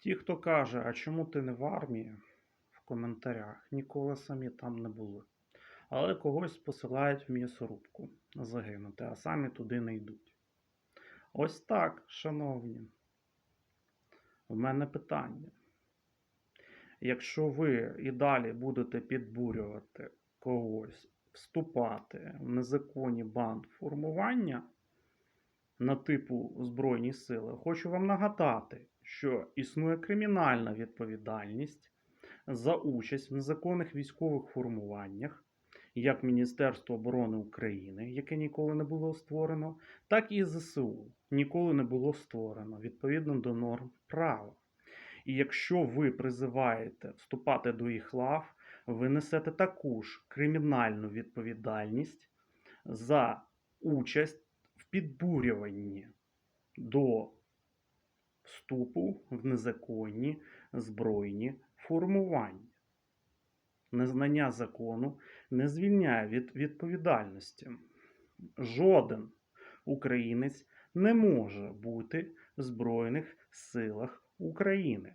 Ті, хто каже, а чому ти не в армії, в коментарях ніколи самі там не були. Але когось посилають в м'ясорубку загинути, а самі туди не йдуть. Ось так, шановні. У мене питання. Якщо ви і далі будете підбурювати когось вступати в незаконні бандформування на типу Збройні сили, хочу вам нагадати, що існує кримінальна відповідальність за участь в незаконних військових формуваннях, як Міністерство оборони України, яке ніколи не було створено, так і ЗСУ ніколи не було створено відповідно до норм права. І якщо ви призиваєте вступати до їх лав, ви несете таку ж кримінальну відповідальність за участь в підбурюванні до вступу в незаконні збройні формування. Незнання закону не звільняє від відповідальності. Жоден українець не може бути в Збройних силах України.